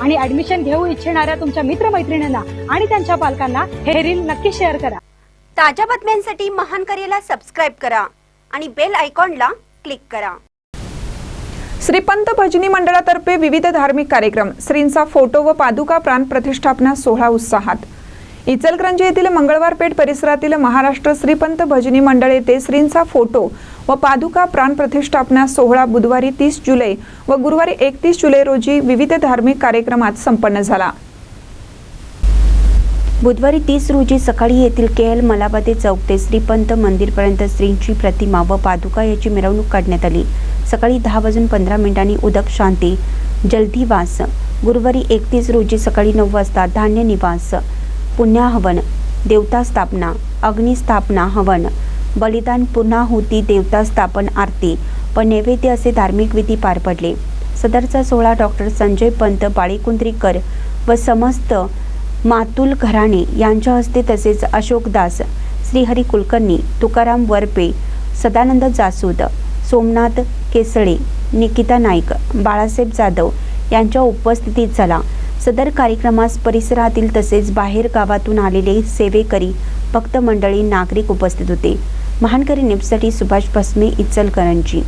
आणि ऍडमिशन घेऊ इच्छिणाऱ्या तुमच्या मित्रमैत्रिणींना आणि त्यांच्या पालकांना हे रील नक्की शेअर करा. ताज्या बातम्यांसाठी महान करेला सबस्क्राईब करा आणि बेल आयकॉनला क्लिक करा. श्रीपंत भजनी मंडळातर्फे विविध धार्मिक कार्यक्रम श्रींचा फोटो व पादुका प्राण प्रतिष्ठापना सोहळा उत्साहात. इचलकरंजी येथील मंगळवार पेठ परिसरातील महाराष्ट्र श्रीपंत भजनी मंडळ येथे श्रींचा फोटो व पादुका प्राण प्रतिष्ठापना सोहळा बुधवारी तीस जुलै व गुरुवारी एकतीस जुलै रोजी विविध धार्मिक कार्यक्रमात संपन्न झाला. बुधवारी तीस रोजी सकाळी येथील के एल मलाबादे चौक ते श्रीपंत मंदिरपर्यंत श्रींची प्रतिमा व पादुका याची मिरवणूक काढण्यात आली. सकाळी दहा वाजून पंधरा मिनिटांनी उदक शांती जलधिवास गुरुवारी एकतीस रोजी सकाळी नऊ वाजता धान्य निवास. पुण्याहवन देवता स्थापना अग्निस्थापना हवन. बलिदान पुन्हाहुती देवता स्थापन आरती. पण नैवेद्य असे धार्मिक विधी पार पडले. सदरचा सोहळा डॉक्टर संजय पंत बाळीकुंद्रीकर व समस्त मातुल घराणे यांच्या हस्ते तसेच अशोकदास श्रीहरी कुलकर्णी तुकाराम वरपे सदानंद जासूद सोमनाथ केसळे निकिता नाईक बाळासाहेब जाधव यांच्या उपस्थितीत झाला. सदर कार्यक्रमास परिसरातील तसेच बाहेर गावातून आलेले सेवेकरी भक्त मंडळी नागरिक उपस्थित होते. महानकरी न्यूजसाठी सुभाष भस्मे इचलकरंजी